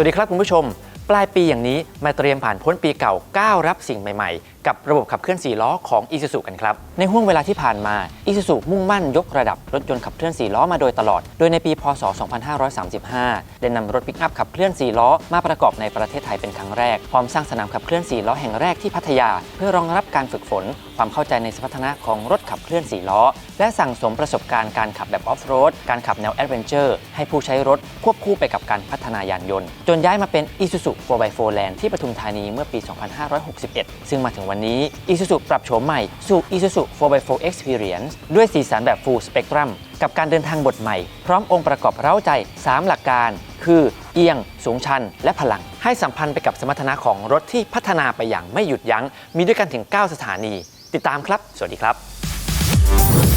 สวัสดีครับคุณผู้ชม ปลายปีอย่างนี้มาเตรียมผ่านพ้นปีเก่าก้าวรับสิ่งใหม่ๆกับระบบขับเคลื่อน 4 ล้อของ Isuzu กันครับ ในห่วงเวลาที่ผ่านมา Isuzu มุ่งมั่นยกระดับรถยนต์ขับเคลื่อน 4 ล้อมาโดยตลอด โดยในปี พศ 2535 ได้นำรถปิกอัพขับเคลื่อน 4 ล้อมาประกอบในประเทศไทยเป็นครั้งแรก พร้อมสร้างสนามขับเคลื่อน 4 ล้อแห่งแรกที่พัทยา เพื่อรองรับการฝึกฝน ความเข้าใจในสมรรถนะของรถขับเคลื่อน 4 ล้อ และสั่งสมประสบการณ์การขับแบบออฟโรด การขับแนวแอดเวนเจอร์ให้ผู้ใช้รถควบคู่ไปกับการพัฒนายานยนต์ จนย้ายมาเป็น Isuzu 4x4 Land ที่ปทุมธานีเมื่อปี 2561 ซึ่งมาถึงวันนี้ Isuzu ปรับโฉมใหม่สู่ Isuzu 4x4 Experience ด้วยสีสันแบบ Full Spectrum กับการเดินทางบทใหม่ พร้อมองค์ประกอบเร้าใจ 3 หลักการ คือ เอียง สูงชัน และพลัง ให้สัมพันธ์ไปกับสมรรถนะของรถที่พัฒนาไปอย่างไม่หยุดยัง้ง มีด้วยกันถึง 9 สถานี ติดตามครับ สวัสดีครับ